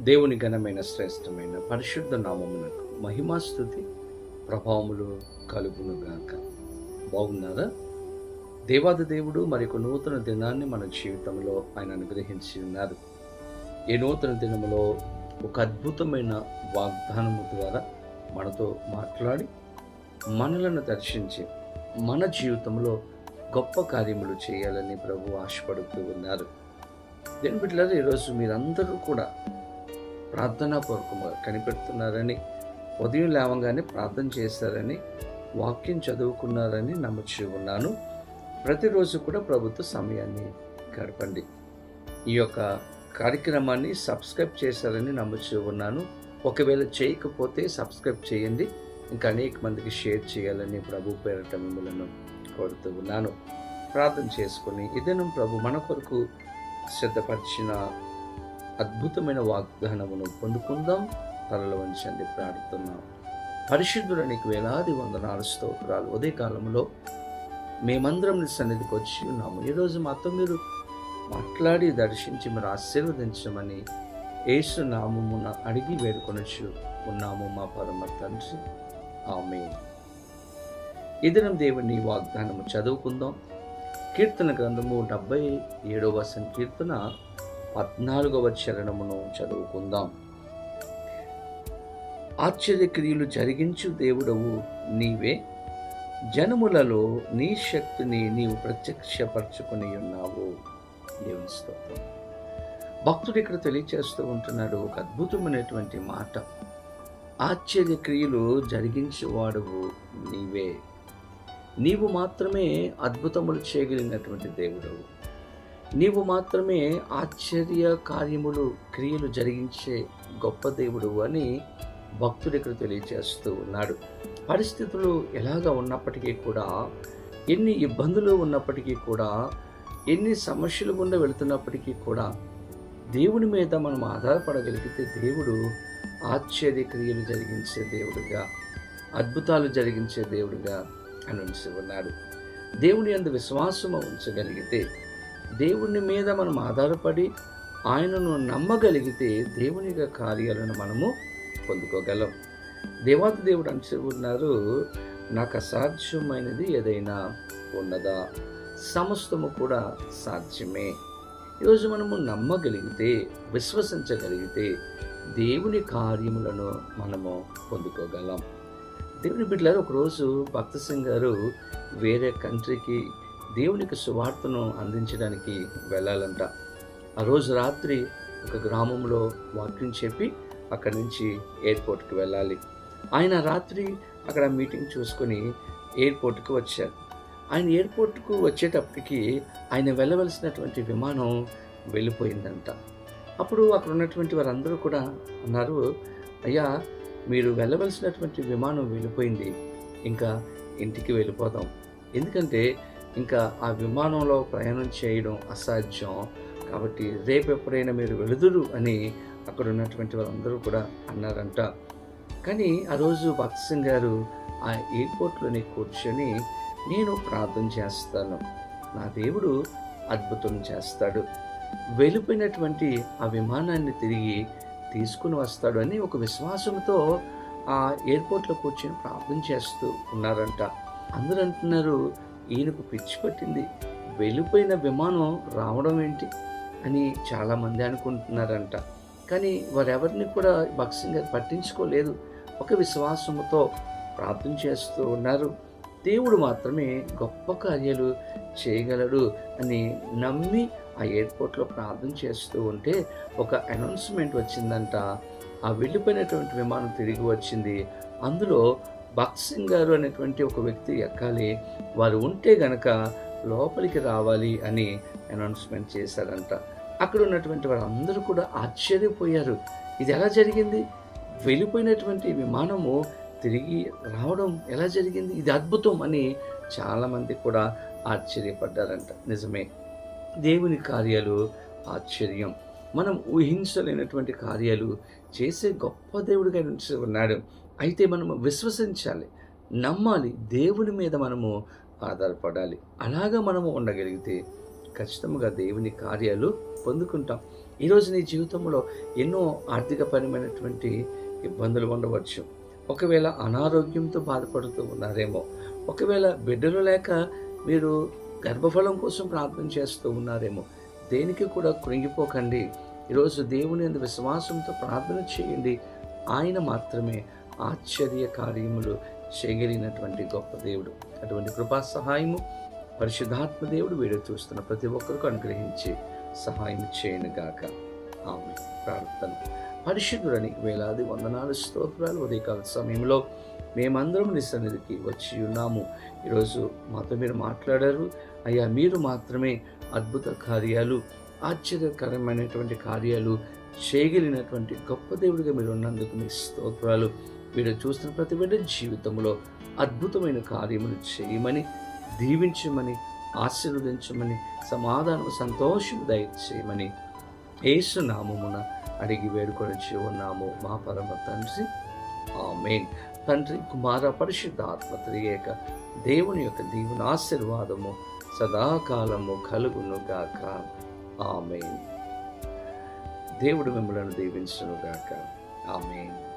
దేవుని ఘనమైన శ్రేష్టమైన పరిశుద్ధ నామమునకు మహిమాస్థుతి ప్రభావములు కలుగును గాక. బాగున్నారా? దేవాది దేవుడు మరొక నూతన దినాన్ని మన జీవితంలో ఆయన అనుగ్రహించి ఉన్నారు. ఈ నూతన దినములో ఒక అద్భుతమైన వాగ్దానము ద్వారా మనతో మాట్లాడి మనలను దర్శించి మన జీవితంలో గొప్ప కార్యములు చేయాలని ప్రభు ఆశపడుతూ ఉన్నారు. దేని బిడ్డలారు ఈరోజు మీరందరూ కూడా ప్రార్థనా పూర్వకంగా కనిపెడుతున్నారని ఉదయం లేవగానే ప్రార్థన చేశారని వాక్యం చదువుకున్నారని నమ్మచ్చి ఉన్నాను. ప్రతిరోజు కూడా ప్రభుత్వ సమయాన్ని గడపండి. ఈ యొక్క కార్యక్రమాన్ని సబ్స్క్రైబ్ చేశారని నమ్మచ్చి ఉన్నాను. ఒకవేళ చేయకపోతే సబ్స్క్రైబ్ చేయండి. ఇంకా అనేక మందికి షేర్ చేయాలని ప్రభు పేరట మిమ్మలను కోరుతూ ఉన్నాను. ప్రార్థన చేసుకుని ఇదనం ప్రభు మన కొరకు సిద్ధపరిచిన అద్భుతమైన వాగ్దానమును పొందుకుందాం. తలలో వంచండి ప్రార్థిస్తున్నాం. పరిశుద్ధుల నీకు వేలాది వందనాలు స్తోత్రాలు. ఉదయ కాలంలో మేమందరం నీ సన్నిధికి వచ్చి ఉన్నాము. ఈరోజు మాతో మీరు మాట్లాడి దర్శించి మీరు ఆశీర్వదించమని యేసు నామమున అడిగి వేడుకొనొచ్చు ఉన్నాము మా పరమ తండ్రి. ఆమె ఈ దినం దేవుని వాగ్దానము చదువుకుందాం. కీర్తన గ్రంథము డెబ్బై ఏడవ సంకీర్తన పద్నాలుగవ చరణమును చదువుకుందాం. ఆశ్చర్యక్రియలు జరిగించు దేవుడవు నీవే. జనములలో నీ శక్తిని నీవు ప్రత్యక్షపరచుకుని ఉన్నావు. దేవుని స్తోత్రం. భక్తుడు ఇక్కడ తెలియచేస్తూ ఉంటున్నాడు ఒక అద్భుతమైనటువంటి మాట. ఆశ్చర్యక్రియలు జరిగించేవాడువు నీవే. నీవు మాత్రమే అద్భుతములు చేయగలిగినటువంటి దేవుడవు. నీవు మాత్రమే ఆశ్చర్య కార్యములు క్రియలు జరిగించే గొప్ప దేవుడు అని భక్తుడు ఇక్కడ తెలియజేస్తూ ఉన్నాడు. పరిస్థితులు ఎలాగ ఉన్నప్పటికీ కూడా ఎన్ని ఇబ్బందులు ఉన్నప్పటికీ కూడా ఎన్ని సమస్యలు గుండా వెళుతున్నప్పటికీ కూడా దేవుని మీద మనం ఆధారపడగలిగితే దేవుడు ఆశ్చర్య క్రియలు జరిగించే దేవుడుగా అద్భుతాలు జరిగించే దేవుడుగా అని ఉన్నాడు. దేవుని అందు విశ్వాసము ఉంచగలిగితే దేవుని మీద మనం ఆధారపడి ఆయనను నమ్మగలిగితే దేవుని యొక్క కార్యాలను మనము పొందుకోగలం. దేవాతి దేవుడు అంటున్నారు నాకు అసాధ్యమైనది ఏదైనా ఉన్నదా? సమస్తము కూడా సాధ్యమే. ఈరోజు మనము నమ్మగలిగితే విశ్వసించగలిగితే దేవుని కార్యములను మనము పొందుకోగలం. దేవుని బిడ్డలారు ఒకరోజు భక్త సింగ్ గారు వేరే కంట్రీకి దేవునికి సువార్తను అందించడానికి వెళ్ళాలంట. ఆ రోజు రాత్రి ఒక గ్రామంలో వాక్యం చెప్పి అక్కడి నుంచి ఎయిర్పోర్ట్కి వెళ్ళాలి. ఆయన రాత్రి అక్కడ మీటింగ్ చూసుకొని ఎయిర్పోర్ట్కి వచ్చారు. ఆయన ఎయిర్పోర్ట్కు వచ్చేటప్పటికి ఆయన వెళ్ళవలసినటువంటి విమానం వెళ్ళిపోయిందంట. అప్పుడు అక్కడ ఉన్నటువంటి వారందరూ కూడా అన్నారు అయ్యా మీరు వెళ్ళవలసినటువంటి విమానం వెళ్ళిపోయింది. ఇంకా ఇంటికి వెళ్ళిపోదాం. ఎందుకంటే ఇంకా ఆ విమానంలో ప్రయాణం చేయడం అసాధ్యం. కాబట్టి రేపు ఎప్పుడైనా మీరు వెళుదురు అని అక్కడ ఉన్నటువంటి వాళ్ళందరూ కూడా అన్నారంట. కానీ ఆ రోజు భక్త్ సింగ్ గారు ఆ ఎయిర్పోర్ట్లోని కూర్చొని నేను ప్రార్థన చేస్తాను. నా దేవుడు అద్భుతం చేస్తాడు. వెళ్ళిపోయినటువంటి ఆ విమానాన్ని తిరిగి తీసుకుని వస్తాడు అని ఒక విశ్వాసంతో ఆ ఎయిర్పోర్ట్లో కూర్చొని ప్రార్థన చేస్తూ ఉన్నారంట. అందరూ అంటున్నారు ఈయనకు పిచ్చి పట్టింది. వెళ్ళిపోయిన విమానం రావడం ఏంటి? అని చాలామంది అనుకుంటున్నారంట. కానీ వారెవరిని కూడా భక్సింగ్ గారు పట్టించుకోలేదు. ఒక విశ్వాసముతో ప్రార్థన చేస్తూ ఉన్నారు. దేవుడు మాత్రమే గొప్ప కార్యాలు చేయగలడు అని నమ్మి ఆ ఎయిర్పోర్ట్లో ప్రార్థన చేస్తూ ఉంటే ఒక అనౌన్స్మెంట్ వచ్చిందంట. ఆ వెళ్ళిపోయినటువంటి విమానం తిరిగి వచ్చింది. అందులో భక్సింగ్ గారు అనేటువంటి ఒక వ్యక్తి ఎక్కాలి వారు ఉంటే గనక లోపలికి రావాలి అని అనౌన్స్మెంట్ చేశారంట. అక్కడ ఉన్నటువంటి వారందరూ కూడా ఆశ్చర్యపోయారు. ఇది ఎలా జరిగింది? వెళ్ళిపోయినటువంటి విమానము తిరిగి రావడం ఎలా జరిగింది? ఇది అద్భుతం అని చాలామంది కూడా ఆశ్చర్యపడ్డారంట. నిజమే దేవుని కార్యాలు ఆశ్చర్యం. మనం ఊహించలేనటువంటి కార్యాలు చేసే గొప్ప దేవుడిగా ఉన్నాడు. అయితే మనము విశ్వసించాలి నమ్మాలి దేవుని మీద మనము ఆధారపడాలి. అలాగా మనము ఉండగలిగితే ఖచ్చితంగా దేవుని కార్యాలు పొందుకుంటాం. ఈరోజు నీ జీవితంలో ఎన్నో ఆర్థికపరమైనటువంటి ఇబ్బందులు ఉండవచ్చు. ఒకవేళ అనారోగ్యంతో బాధపడుతూ ఉన్నారేమో ఒకవేళ బిడ్డలు లేక మీరు గర్భఫలం కోసం ప్రార్థన చేస్తూ ఉన్నారేమో దేనికి కూడా కృంగిపోకండి. ఈరోజు దేవుని అందు విశ్వాసంతో ప్రార్థన చేయండి. ఆయన మాత్రమే ఆశ్చర్య కార్యములు చేయగలిగినటువంటి గొప్ప దేవుడు. అటువంటి కృపా సహాయము పరిశుద్ధాత్మ దేవుడు వీడియో చూస్తున్న ప్రతి ఒక్కరికి అనుగ్రహించి సహాయం చేయను గాక. ఆమె ప్రార్థన. పరిశుద్ధుడని వేలాది వందనాలు స్తోత్రాలు ఉదయకాల సమయంలో మేమందరం నీ సన్నిధికి వచ్చి ఉన్నాము. ఈరోజు మాతో మీరు మాట్లాడారు. అయ్యా మీరు మాత్రమే అద్భుత కార్యాలు ఆశ్చర్యకరమైనటువంటి కార్యాలు చేయగలిగినటువంటి గొప్ప దేవుడిగా మీరు ఉన్నందుకు మీ స్తోత్రాలు. మీరు చూస్తున్న ప్రతి బిడ్డ జీవితంలో అద్భుతమైన కార్యములు చేయమని దీవించమని ఆశీర్వదించమని సమాధానం సంతోషం దయచేయమని యేసు నామమున అడిగి వేడుకొని ఉన్నాము మా పరమ తండ్రి. ఆమెన్. తండ్రి కుమార పరిశుద్ధ ఆత్మ త్రియేక దేవుని యొక్క దీవుని ఆశీర్వాదము సదాకాలము కలుగును గాక ఆమెన్. దేవుడు మిమ్మలను దీవించునుగాక. ఆమెన్.